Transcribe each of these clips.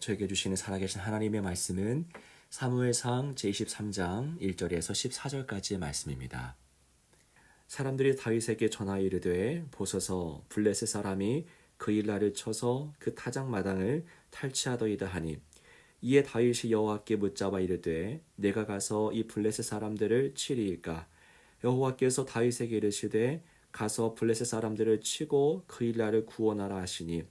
저에게 주시는 살아계신 하나님의 말씀은 사무엘상 제23장 1절에서 14절까지의 말씀입니다. 사람들이 다윗에게 전하 이르되 보소서 블레셋 사람이 그 일날을 쳐서 그 타작 마당을 탈취하더이다 하니 이에 다윗이 여호와께 묻자와 이르되 내가 가서 이 블레셋 사람들을 치리이까 여호와께서 다윗에게 이르시되 가서 블레셋 사람들을 치고 그 일날을 구원하라 하시니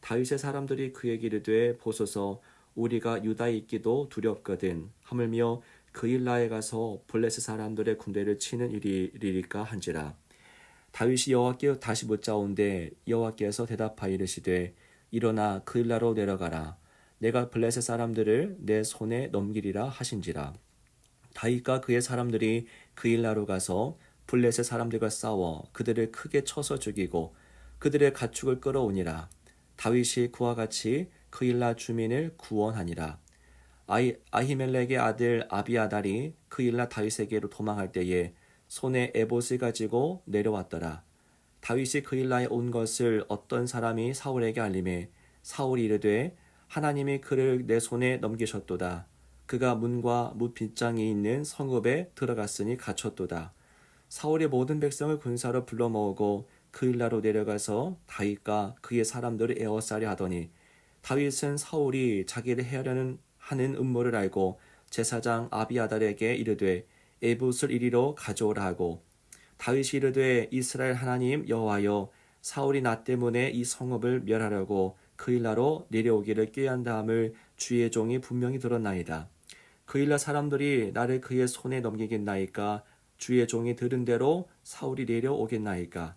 다윗의 사람들이 그에게 이르되 보소서 우리가 유다에 있기도 두렵거든. 하물며 그 일나에 가서 블레셋 사람들의 군대를 치는 일이리까 한지라. 다윗이 여호와께 다시 묻자온데 여호와께서 대답하여 이르시되 일어나 그 일나로 내려가라. 내가 블레셋 사람들을 내 손에 넘기리라 하신지라. 다윗과 그의 사람들이 그 일나로 가서 블레셋 사람들과 싸워 그들을 크게 쳐서 죽이고 그들의 가축을 끌어오니라 다윗이 그와 같이 그 일나 주민을 구원하니라. 아이, 아히멜렉의 아들 아비아달이 그 일나 다윗에게로 도망할 때에 손에 에봇을 가지고 내려왔더라. 다윗이 그 일나에 온 것을 어떤 사람이 사울에게 알림해 사울이 이르되 하나님이 그를 내 손에 넘기셨도다. 그가 문과 무빗장이 있는 성읍에 들어갔으니 갇혔도다. 사울의 모든 백성을 군사로 불러 모으고 그 일나로 내려가서 다윗과 그의 사람들을 에워싸려 하더니 다윗은 사울이 자기를 해하려는 하는 음모를 알고 제사장 아비아달에게 이르되 에봇을 이리로 가져오라 하고 다윗이 이르되 이스라엘 하나님 여호와여 사울이 나 때문에 이 성읍을 멸하려고 그 일나로 내려오기를 꾀한 다음을 주의 종이 분명히 들었나이다. 그 일나 사람들이 나를 그의 손에 넘기겠나이까 주의 종이 들은 대로 사울이 내려오겠나이까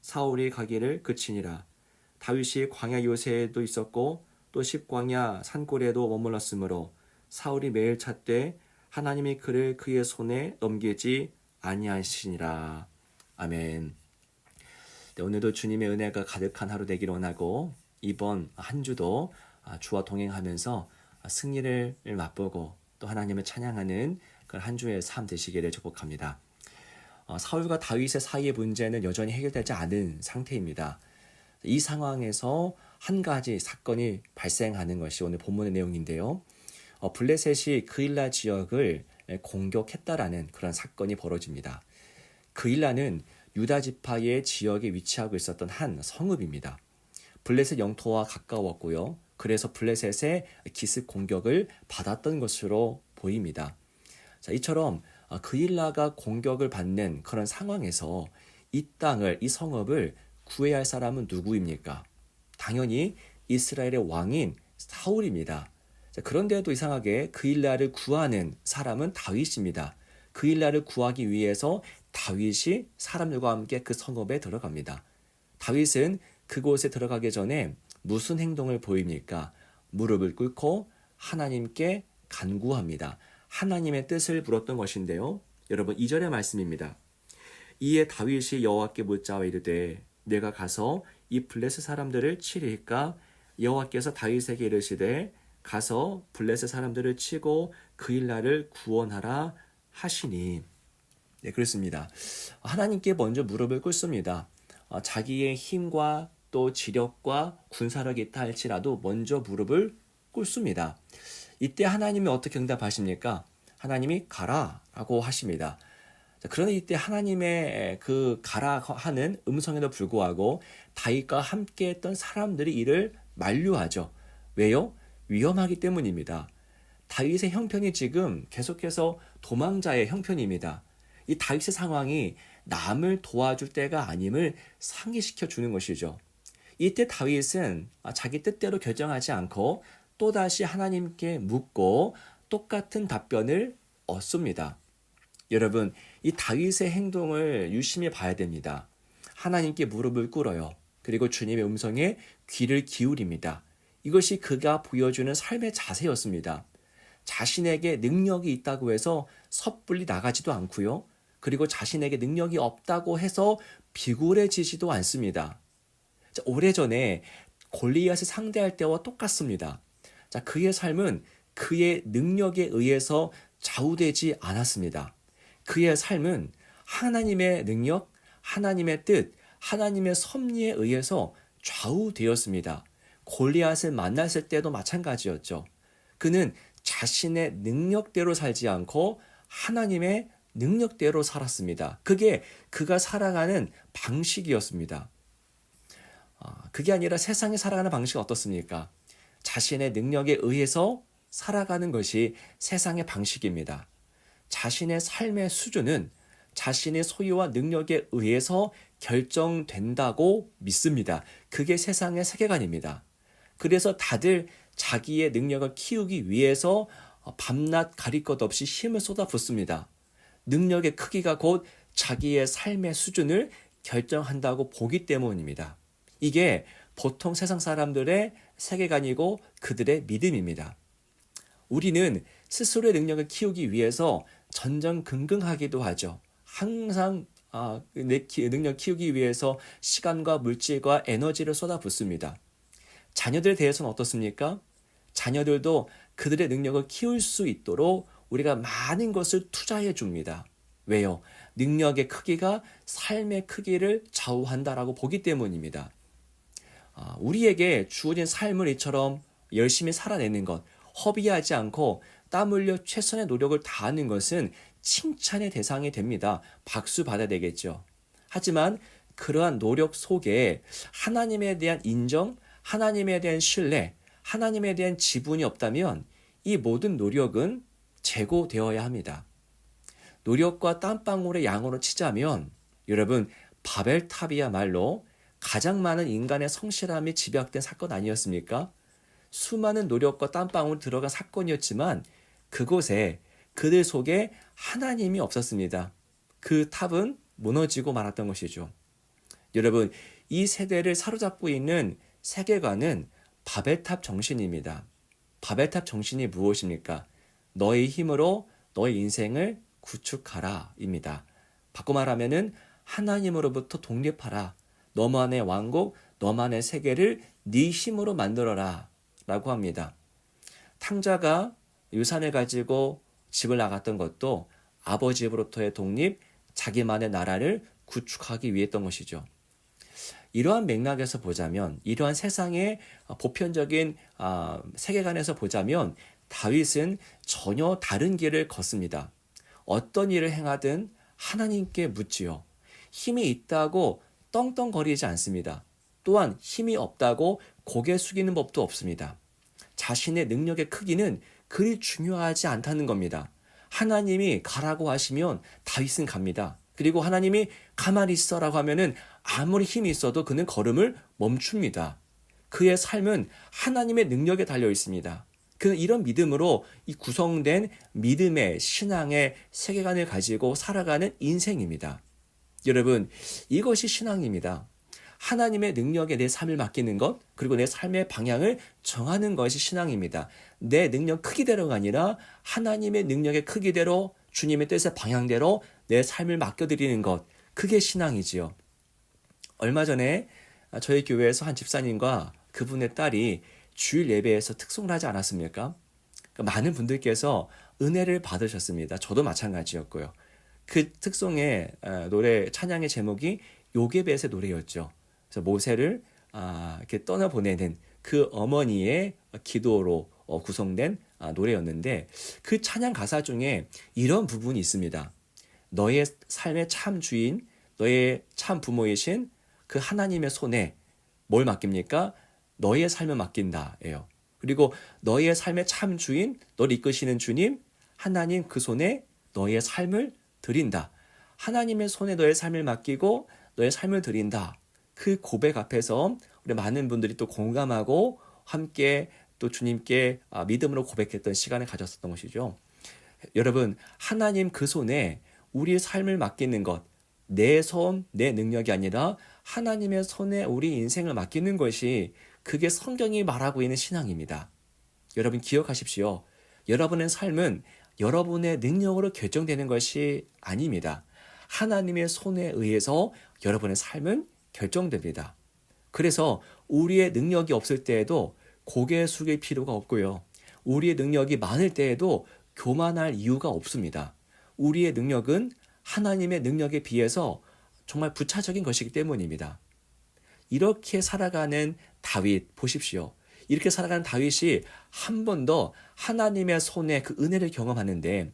사울이 가기를 그치니라. 다윗이 광야 요새에도 있었고 또 십광야 산골에도 머물렀으므로 사울이 매일 찾되 하나님이 그를 그의 손에 넘기지 아니하시니라. 아멘. 네, 오늘도 주님의 은혜가 가득한 하루 되기를 원하고 이번 한 주도 아, 주와 동행하면서 승리를 맛보고 또 하나님을 찬양하는 그런 한 주의 삶 되시기를 축복합니다. 어, 사울과 다윗의 사이의 문제는 여전히 해결되지 않은 상태입니다. 이 상황에서 한 가지 사건이 발생하는 것이 오늘 본문의 내용인데요. 어, 블레셋이 그일라 지역을 공격했다라는 그런 사건이 벌어집니다. 그일라는 유다 지파의 지역에 위치하고 있었던 한 성읍입니다. 블레셋 영토와 가까웠고요. 그래서 블레셋의 기습 공격을 받았던 것으로 보입니다. 자, 이처럼 아, 그일라가 공격을 받는 그런 상황에서 이 땅을 이 성읍을 구해야 할 사람은 누구입니까? 당연히 이스라엘의 왕인 사울입니다. 그런데도 이상하게 그일라를 구하는 사람은 다윗입니다. 그일라를 구하기 위해서 다윗이 사람들과 함께 그 성읍에 들어갑니다. 다윗은 그곳에 들어가기 전에 무슨 행동을 보입니까? 무릎을 꿇고 하나님께 간구합니다. 하나님의 뜻을 물었던 것인데요. 여러분 2절의 말씀입니다. 이에 다윗이 여호와께 묻자와 이르되 내가 가서 이 블레셋 사람들을 치리까 여호와께서 다윗에게 이르시되 가서 블레셋 사람들을 치고 그 일날을 구원하라 하시니 네 그렇습니다. 하나님께 먼저 무릎을 꿇습니다. 어, 자기의 힘과 또 지력과 군사력이 있다 할지라도 먼저 무릎을 꿇습니다. 이때 하나님이 어떻게 응답하십니까? 하나님이 가라라고 하십니다. 그런데 이때 하나님의 그 가라 하는 음성에도 불구하고 다윗과 함께 했던 사람들이 이를 만류하죠. 왜요? 위험하기 때문입니다. 다윗의 형편이 지금 계속해서 도망자의 형편입니다. 이 다윗의 상황이 남을 도와줄 때가 아님을 상기시켜 주는 것이죠. 이때 다윗은 자기 뜻대로 결정하지 않고 또다시 하나님께 묻고 똑같은 답변을 얻습니다. 여러분, 이 다윗의 행동을 유심히 봐야 됩니다. 하나님께 무릎을 꿇어요. 그리고 주님의 음성에 귀를 기울입니다. 이것이 그가 보여주는 삶의 자세였습니다. 자신에게 능력이 있다고 해서 섣불리 나가지도 않고요. 그리고 자신에게 능력이 없다고 해서 비굴해지지도 않습니다. 자, 오래전에 골리앗을 상대할 때와 똑같습니다. 자, 그의 삶은 그의 능력에 의해서 좌우되지 않았습니다. 그의 삶은 하나님의 능력, 하나님의 뜻, 하나님의 섭리에 의해서 좌우되었습니다. 골리앗을 만났을 때도 마찬가지였죠. 그는 자신의 능력대로 살지 않고 하나님의 능력대로 살았습니다. 그게 그가 살아가는 방식이었습니다. 아, 그게 아니라 세상에 살아가는 방식이 어떻습니까? 자신의 능력에 의해서 살아가는 것이 세상의 방식입니다. 자신의 삶의 수준은 자신의 소유와 능력에 의해서 결정된다고 믿습니다. 그게 세상의 세계관입니다. 그래서 다들 자기의 능력을 키우기 위해서 밤낮 가릴 것 없이 힘을 쏟아붓습니다. 능력의 크기가 곧 자기의 삶의 수준을 결정한다고 보기 때문입니다. 이게 보통 세상 사람들의 세계관이고 그들의 믿음입니다. 우리는 스스로의 능력을 키우기 위해서 전전긍긍하기도 하죠. 항상 아, 내 키, 능력 키우기 위해서 시간과 물질과 에너지를 쏟아붓습니다. 자녀들에 대해서는 어떻습니까? 자녀들도 그들의 능력을 키울 수 있도록 우리가 많은 것을 투자해 줍니다. 왜요? 능력의 크기가 삶의 크기를 좌우한다라고 보기 때문입니다. 아, 우리에게 주어진 삶을 이처럼 열심히 살아내는 것, 허비하지 않고 땀 흘려 최선의 노력을 다하는 것은 칭찬의 대상이 됩니다. 박수 받아야 되겠죠. 하지만 그러한 노력 속에 하나님에 대한 인정, 하나님에 대한 신뢰, 하나님에 대한 지분이 없다면 이 모든 노력은 재고되어야 합니다. 노력과 땀방울의 양으로 치자면 여러분 바벨탑이야말로 가장 많은 인간의 성실함이 집약된 사건 아니었습니까? 수많은 노력과 땀방울 들어간 사건이었지만 그곳에 그들 속에 하나님이 없었습니다. 그 탑은 무너지고 말았던 것이죠. 여러분, 이 세대를 사로잡고 있는 세계관은 바벨탑 정신입니다. 바벨탑 정신이 무엇입니까? 너의 힘으로 너의 인생을 구축하라입니다. 바꿔 말하면은 하나님으로부터 독립하라. 너만의 왕국, 너만의 세계를 네 힘으로 만들어라. 라고 합니다. 탕자가 유산을 가지고 집을 나갔던 것도 아버지 로부터의 독립, 자기만의 나라를 구축하기 위했던 것이죠. 이러한 맥락에서 보자면, 이러한 세상의 보편적인 아, 세계관에서 보자면, 다윗은 전혀 다른 길을 걷습니다. 어떤 일을 행하든 하나님께 묻지요. 힘이 있다고 떵떵거리지 않습니다. 또한 힘이 없다고 고개 숙이는 법도 없습니다. 자신의 능력의 크기는 그리 중요하지 않다는 겁니다. 하나님이 가라고 하시면 다윗은 갑니다. 그리고 하나님이 가만히 있어라고 하면은 아무리 힘이 있어도 그는 걸음을 멈춥니다. 그의 삶은 하나님의 능력에 달려 있습니다. 그는 이런 믿음으로 이 구성된 믿음의 신앙의 세계관을 가지고 살아가는 인생입니다. 여러분, 이것이 신앙입니다. 하나님의 능력에 내 삶을 맡기는 것, 그리고 내 삶의 방향을 정하는 것이 신앙입니다. 내 능력 크기대로가 아니라 하나님의 능력의 크기대로 주님의 뜻의 방향대로 내 삶을 맡겨드리는 것, 그게 신앙이지요. 얼마 전에 저희 교회에서 한 집사님과 그분의 딸이 주일 예배에서 특송을 하지 않았습니까? 많은 분들께서 은혜를 받으셨습니다. 저도 마찬가지였고요. 그 특송의 노래 찬양의 제목이 요게벳의 노래였죠. 그래서 모세를 아, 이렇게 떠나 보내는 그 어머니의 기도로 어, 구성된 아, 노래였는데 그 찬양 가사 중에 이런 부분이 있습니다. 너의 삶의 참 주인, 너의 참 부모이신 그 하나님의 손에 뭘 맡깁니까? 너의 삶을 맡긴다예요. 그리고 너의 삶의 참 주인, 너를 이끄시는 주님, 하나님 그 손에 너의 삶을 드린다. 하나님의 손에 너의 삶을 맡기고 너의 삶을 드린다. 그 고백 앞에서 우리 많은 분들이 또 공감하고 함께 또 주님께 아, 믿음으로 고백했던 시간을 가졌었던 것이죠. 여러분, 하나님 그 손에 우리의 삶을 맡기는 것, 내 손, 내 능력이 아니라 하나님의 손에 우리 인생을 맡기는 것이 그게 성경이 말하고 있는 신앙입니다. 여러분 기억하십시오. 여러분의 삶은 여러분의 능력으로 결정되는 것이 아닙니다. 하나님의 손에 의해서 여러분의 삶은 결정됩니다. 그래서 우리의 능력이 없을 때에도 고개 숙일 필요가 없고요. 우리의 능력이 많을 때에도 교만할 이유가 없습니다. 우리의 능력은 하나님의 능력에 비해서 정말 부차적인 것이기 때문입니다. 이렇게 살아가는 다윗 보십시오. 이렇게 살아가는 다윗이 한 번 더 하나님의 손에 그 은혜를 경험하는데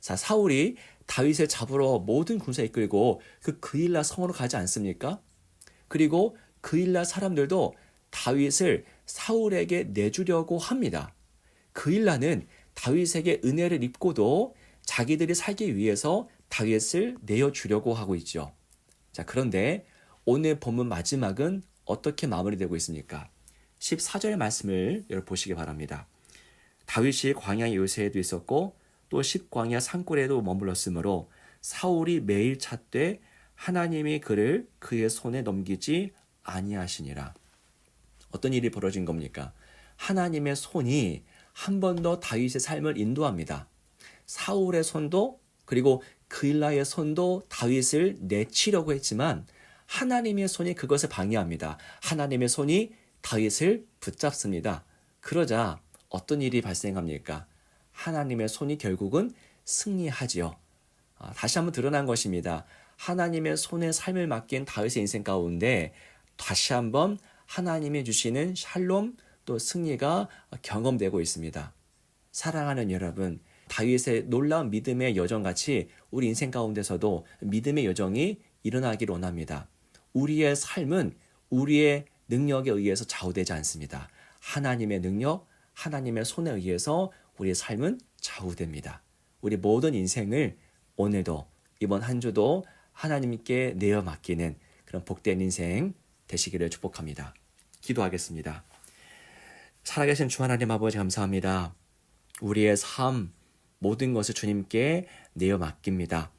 자, 사울이 다윗을 잡으러 모든 군사 이끌고 그 그일라 성으로 가지 않습니까? 그리고 그일라 사람들도 다윗을 사울에게 내주려고 합니다. 그일라는 다윗에게 은혜를 입고도 자기들이 살기 위해서 다윗을 내어주려고 하고 있죠. 자, 그런데 오늘 본문 마지막은 어떻게 마무리되고 있습니까? 14절 말씀을 여러분 보시기 바랍니다. 다윗이 광야 요새에도 있었고 또 십광야 산골에도 머물렀으므로 사울이 매일 찾되 하나님이 그를 그의 손에 넘기지 아니하시니라. 어떤 일이 벌어진 겁니까? 하나님의 손이 한 번 더 다윗의 삶을 인도합니다. 사울의 손도 그리고 그일라의 손도 다윗을 내치려고 했지만 하나님의 손이 그것을 방해합니다. 하나님의 손이 다윗을 붙잡습니다. 그러자 어떤 일이 발생합니까? 하나님의 손이 결국은 승리하지요. 아, 다시 한번 드러난 것입니다. 하나님의 손에 삶을 맡긴 다윗의 인생 가운데 다시 한번 하나님이 주시는 샬롬 또 승리가 경험되고 있습니다. 사랑하는 여러분, 다윗의 놀라운 믿음의 여정 같이 우리 인생 가운데서도 믿음의 여정이 일어나기를 원합니다. 우리의 삶은 우리의 능력에 의해서 좌우되지 않습니다. 하나님의 능력, 하나님의 손에 의해서 우리의 삶은 좌우됩니다. 우리 모든 인생을 오늘도 이번 한 주도 하나님께 내어 맡기는 그런 복된 인생 되시기를 축복합니다. 기도하겠습니다. 살아계신 주 하나님 아버지 감사합니다. 우리의 삶 모든 것을 주님께 내어 맡깁니다.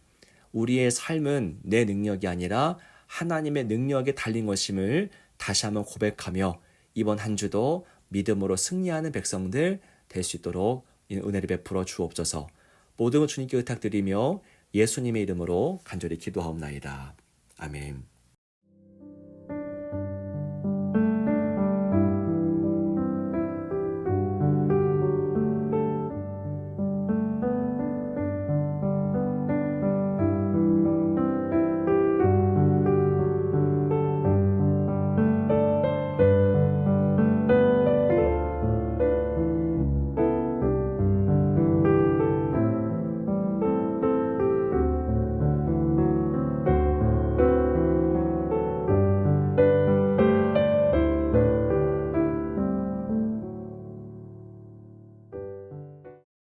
우리의 삶은 내 능력이 아니라 하나님의 능력에 달린 것임을 다시 한번 고백하며 이번 한 주도 믿음으로 승리하는 백성들 될 수 있도록 은혜를 베풀어 주옵소서. 모든 것 주님께 의탁드리며 예수님의 이름으로 간절히 기도하옵나이다. 아멘.